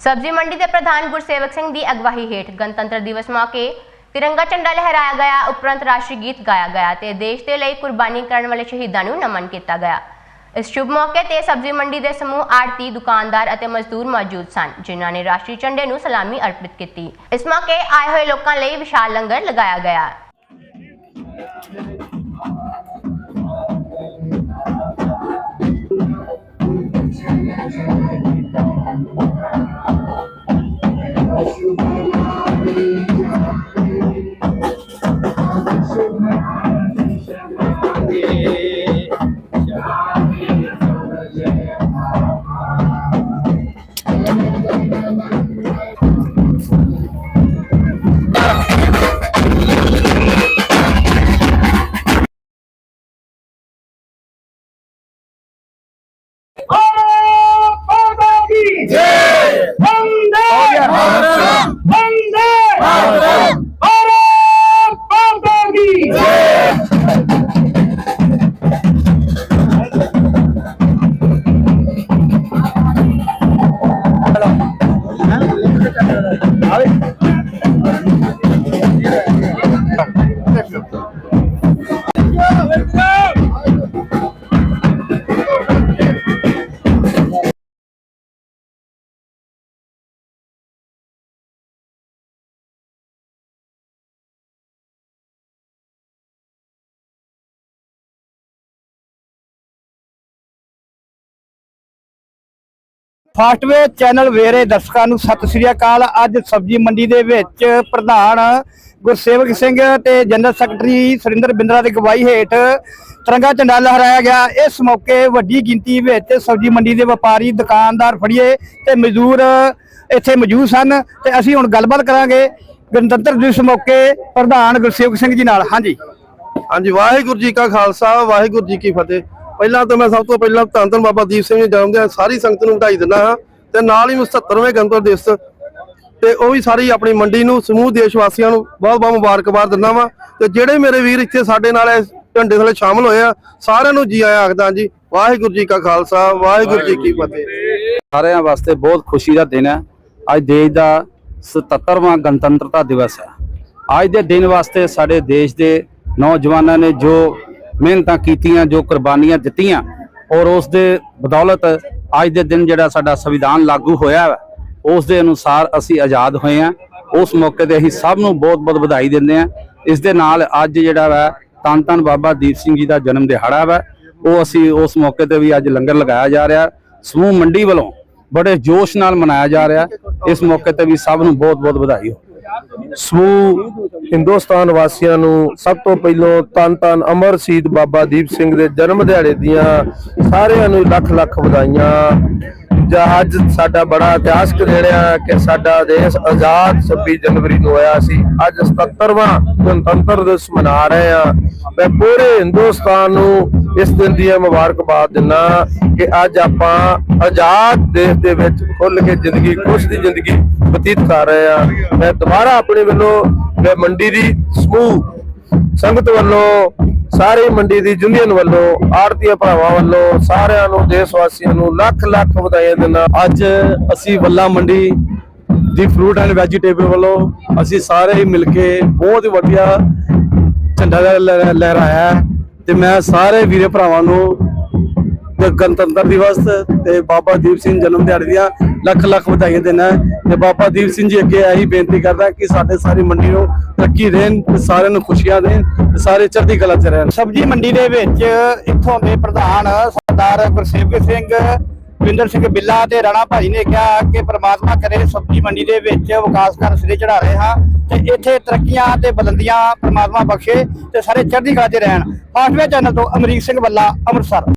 ਸਬਜ਼ੀ ਮੰਡੀ ਦੇ ਪ੍ਰਧਾਨ ਗੁਰਸੇਵਕ ਸਿੰਘ ਦੀ ਅਗਵਾਈ ਹੇਠ ਗਣਤੰਤਰ ਦਿਵਸ ਮੌਕੇ ਤਿਰੰਗਾ ਝੰਡਾ ਲਹਿਰਾਇਆ ਗਿਆ। ਉਪਰੰਤ ਰਾਸ਼ਟਰੀ ਗੀਤ ਗਾਇਆ ਗਿਆ ਤੇ ਦੇਸ਼ ਦੇ ਲਈ ਕੁਰਬਾਨੀ ਕਰਨ ਵਾਲੇ ਸ਼ਹੀਦਾਂ ਨੂੰ ਨਮਨ ਕੀਤਾ ਗਿਆ। ਇਸ ਸ਼ੁਭ ਮੌਕੇ ਤੇ ਸਬਜ਼ੀ ਮੰਡੀ ਦੇ ਸਮੂਹ ਆੜਤੀ, ਦੁਕਾਨਦਾਰ ਅਤੇ ਮਜ਼ਦੂਰ ਮੌਜੂਦ ਸਨ, ਜਿਨ੍ਹਾਂ ਨੇ ਰਾਸ਼ਟਰੀ ਝੰਡੇ ਨੂੰ ਸਲਾਮੀ ਅਰਪਿਤ ਕੀਤੀ। ਇਸ ਮੌਕੇ ਆਏ ਹੋਏ ਲੋਕਾਂ ਲਈ ਵਿਸ਼ਾਲ ਲੰਗਰ ਲਗਾਇਆ ਗਿਆ। ਫਾਸਟਵੇ ਚੈਨਲ ਵੇਰੇ ਦਰਸ਼ਕਾਂ ਨੂੰ ਸਤਿ ਸ੍ਰੀ ਅਕਾਲ। ਅੱਜ ਸਬਜ਼ੀ ਮੰਡੀ ਦੇ ਵਿੱਚ ਪ੍ਰਧਾਨ ਗੁਰਸੇਵਕ ਸਿੰਘ ਤੇ ਜਨਰਲ ਸੈਕਟਰੀ ਸੁਰਿੰਦਰ ਬਿੰਦਰਾ ਦੀ ਅਗਵਾਈ ਹੇਠ ਤਿਰੰਗਾ ਝੰਡਾ ਲਹਿਰਾਇਆ ਗਿਆ। ਇਸ ਮੌਕੇ ਵੱਡੀ ਗਿਣਤੀ ਵਿੱਚ ਸਬਜ਼ੀ ਮੰਡੀ ਦੇ ਵਪਾਰੀ, ਦੁਕਾਨਦਾਰ ਫੜੀਏ ਤੇ ਮਜ਼ਦੂਰ ਇੱਥੇ ਮੌਜੂਦ ਸਨ ਤੇ ਅਸੀਂ ਹੁਣ ਗੱਲਬਾਤ ਕਰਾਂਗੇ। ਗਣਤੰਤਰ ਦਿਵਸ ਮੌਕੇ ਪ੍ਰਧਾਨ ਗੁਰਸੇਵਕ ਸਿੰਘ ਜੀ ਨਾਲ। ਹਾਂਜੀ। ਹਾਂਜੀ, ਵਾਹਿਗੁਰੂ ਜੀ ਕਾ ਖਾਲਸਾ, ਵਾਹਿਗੁਰੂ ਜੀ ਕੀ ਫਤਿਹ। ਪਹਿਲਾਂ ਤਾਂ ਮੈਂ ਸਭ ਤੋਂ ਪਹਿਲਾਂ ਧੰਨ ਧੰਨ ਬਾਬਾ ਦੀਪ ਸਿੰਘ ਜੀ ਜਨਮ ਦਿਨ ਸਾਰੀ ਸੰਗਤ ਨੂੰ ਵਧਾਈ ਦਿੰਦਾ ਹਾਂ ਤੇ ਨਾਲ ਹੀ 77ਵੇਂ ਗਣਤੰਤਰ ਦਿਵਸ ਤੇ ਉਹ ਵੀ ਸਾਰੀ ਆਪਣੀ ਮੰਡੀ ਨੂੰ, ਸਮੂਹ ਦੇਸ਼ ਵਾਸੀਆਂ ਨੂੰ ਬਹੁਤ ਬਹੁਤ ਮੁਬਾਰਕਬਾਦ ਦਿੰਦਾ ਵਾਂ ਤੇ ਜਿਹੜੇ ਮੇਰੇ ਵੀਰ ਇੱਥੇ ਸਾਡੇ ਨਾਲ ਇਸ ਝੰਡੇ ਥੱਲੇ ਸ਼ਾਮਲ ਹੋਏ ਆ, ਸਾਰਿਆਂ ਨੂੰ ਜੀ ਆਇਆਂ ਆਖਦਾ ਜੀ, ਵਾਹਿਗੁਰੂ ਜੀ ਕਾ ਖਾਲਸਾ, ਵਾਹਿਗੁਰੂ ਜੀ ਕੀ ਫਤਿਹ। ਸਾਰਿਆਂ ਵਾਸਤੇ ਬਹੁਤ ਖੁਸ਼ੀ ਦਾ ਦਿਨ ਹੈ। ਅੱਜ ਦੇਸ਼ ਦਾ 77ਵਾਂ ਗਣਤੰਤਰਤਾ ਦਿਵਸ ਹੈ। ਅੱਜ ਦੇ ਦਿਨ ਵਾਸਤੇ ਸਾਡੇ ਦੇਸ਼ ਦੇ ਨੌਜਵਾਨਾਂ ਨੇ ਜੋ ਮਿਹਨਤਾਂ ਕੀਤੀਆਂ, ਜੋ ਕੁਰਬਾਨੀਆਂ ਦਿੱਤੀਆਂ ਔਰ ਉਸ ਦੇ ਬਦੌਲਤ ਅੱਜ ਦੇ ਦਿਨ ਜਿਹੜਾ ਸਾਡਾ ਸੰਵਿਧਾਨ ਲਾਗੂ ਹੋਇਆ ਹੈ ਉਸ ਦੇ ਅਨੁਸਾਰ ਅਸੀਂ ਆਜ਼ਾਦ ਹੋਏ ਹਾਂ। ਉਸ ਮੌਕੇ ਤੇ ਅਸੀਂ ਸਭ ਨੂੰ ਬਹੁਤ-ਬਹੁਤ ਵਧਾਈ ਦਿੰਦੇ ਹਾਂ। ਇਸ ਦੇ ਨਾਲ ਅੱਜ ਜਿਹੜਾ ਵਾ ਧੰਨ ਧੰਨ ਬਾਬਾ ਦੀਪ ਸਿੰਘ ਜੀ ਦਾ ਜਨਮ ਦਿਹਾੜਾ ਵਾ, ਉਹ ਅਸੀਂ ਉਸ ਮੌਕੇ ਤੇ ਵੀ ਅੱਜ ਲੰਗਰ ਲਗਾਇਆ ਜਾ ਰਿਹਾ। ਸਮੂਹ ਮੰਡੀ ਵੱਲੋਂ ਬੜੇ ਜੋਸ਼ ਨਾਲ ਮਨਾਇਆ ਜਾ ਰਿਹਾ। ਇਸ ਮੌਕੇ ਤੇ ਵੀ ਸਭ ਨੂੰ ਬਹੁਤ-ਬਹੁਤ ਵਧਾਈ ਹੋ ਸਮੂਹ ਹਿੰਦੁਸਤਾਨ ਵਾਸੀਆਂ ਨੂੰ ਸਭ ਤੋਂ ਪਹਿਲਾਂ ਤਨ ਤਨ ਅਮਰ ਸ਼ਹੀਦ ਬਾਬਾ ਦੀਪ ਸਿੰਘ ਦੇ ਜਨਮ ਦਿਹਾੜੇ ਦੀਆਂ ਸਾਰਿਆਂ ਨੂੰ ਲੱਖ ਲੱਖ ਵਧਾਈਆਂ। ਜਾਂ ਸਾਡਾ ਬੜਾ ਇਤਿਹਾਸਕ ਦਿਨ ਕਿ ਸਾਡਾ ਦੇਸ਼ ਆਜ਼ਾਦ 26 ਜਨਵਰੀ ਨੂੰ ਹੋਇਆ ਸੀ। ਅੱਜ 77ਵਾਂ ਗਣਤੰਤਰ ਦਿਵਸ ਮਨਾ ਰਹੇ ਆ ਮੈਂ ਪੂਰੇ ਹਿੰਦੁਸਤਾਨ ਨੂੰ ਇਸ ਦਿਨ ਦੀਆਂ ਮੁਬਾਰਕਬਾਦ ਦਿੰਦਾ ਕਿ ਅੱਜ ਆਪਾਂ ਆਜ਼ਾਦ ਦੇਸ਼ ਦੇ ਵਿੱਚ ਖੁੱਲ ਕੇ ਜ਼ਿੰਦਗੀ, ਖੁਸ਼ ਦੀ ਜ਼ਿੰਦਗੀ ਬਤੀਤ ਕਰ ਰਹੇ ਆ ਮੈਂ ਦੁਬਾਰਾ ਆਪਣੇ ਵੱਲੋਂ ਮੈਂ ਮੰਡੀ ਦੀ ਸਮੂਹ ਸੰਗਤ ਵੱਲੋਂ ਸਾਰੀ ਮੰਡੀ ਦੀ ਯੂਨੀਅਨ ਵੱਲੋਂ ਆੜਤੀਆ ਭਰਾਵਾਂ ਵੱਲੋਂ, ਸਾਰਿਆਂ ਨੂੰ, ਦੇਸ਼ ਵਾਸੀਆਂ ਨੂੰ ਲੱਖ ਲੱਖ ਵਧਾਈਆਂ ਦਿੰਦਾ। ਅੱਜ ਅਸੀਂ ਵੱਲਾ ਮੰਡੀ ਦੀ ਫਰੂਟ ਐਂਡ ਵੈਜੀਟੇਬਲ ਵੱਲੋਂ ਅਸੀਂ ਸਾਰੇ ਹੀ ਮਿਲ ਕੇ ਬਹੁਤ ਹੀ ਵਧੀਆ ਝੰਡਾ ਲੈ- ਲਹਿਰਾਇਆ ਹੈ ਤੇ ਮੈਂ ਸਾਰੇ ਵੀਰੇ ਭਰਾਵਾਂ ਨੂੰ ਗਣਤੰਤਰ ਦਿਵਸ ਤੇ ਬਾਬਾ ਦੀਪ ਸਿੰਘ ਜਨਮ ਦਿਹਾੜੇ ਦੀਆਂ ਲੱਖ ਲੱਖ ਵਧਾਈਆਂ ਦੇਣਾ ਤੇ ਬਾਬਾ ਦੀਪ ਸਿੰਘ ਜੀ ਅੱਗੇ ਇਹੀ ਬੇਨਤੀ ਕਰਦਾ ਕਿ ਸਾਡੇ ਸਾਰੀ ਮੰਡੀ ਨੂੰ ਤਰੱਕੀ ਦੇਣ ਤੇ ਸਾਰਿਆਂ ਨੂੰ ਖੁਸ਼ੀਆਂ ਦੇਣ ਤੇ ਸਾਰੇ ਚੜ੍ਹਦੀ ਕਲਾ ਚ ਰਹਿਣ। ਸਬਜ਼ੀ ਮੰਡੀ ਦੇ ਵਿੱਚ ਇੱਥੋਂ ਦੇ ਪ੍ਰਧਾਨ ਸਰਦਾਰ ਗੁਰਸੇਵਕ ਸਿੰਘ ਵਿੰਦਰ ਸਿੰਘ ਬਿੱਲਾ ਤੇ ਰਾਣਾ ਭਾਜੀ ਨੇ ਕਿਹਾ ਕਿ ਪ੍ਰਮਾਤਮਾ ਕਰੇ ਸਬਜ਼ੀ ਮੰਡੀ ਦੇ ਵਿੱਚ ਵਿਕਾਸ ਕਰ ਸਿਰੇ ਚੜਾ ਰਹੇ ਹਾਂ ਤੇ ਇੱਥੇ ਤਰੱਕੀਆਂ ਤੇ ਬੁਲੰਦੀਆਂ ਪ੍ਰਮਾਤਮਾ ਬਖਸ਼ੇ ਤੇ ਸਾਰੇ ਚੜ੍ਹਦੀ ਕਲਾ 'ਚ ਰਹਿਣ। ਫਾਸਟਵੇ ਚੈਨਲ ਤੋਂ ਅਮਰੀਕ ਸਿੰਘ ਬੱਲਾ ਅੰਮ੍ਰਿਤਸਰ।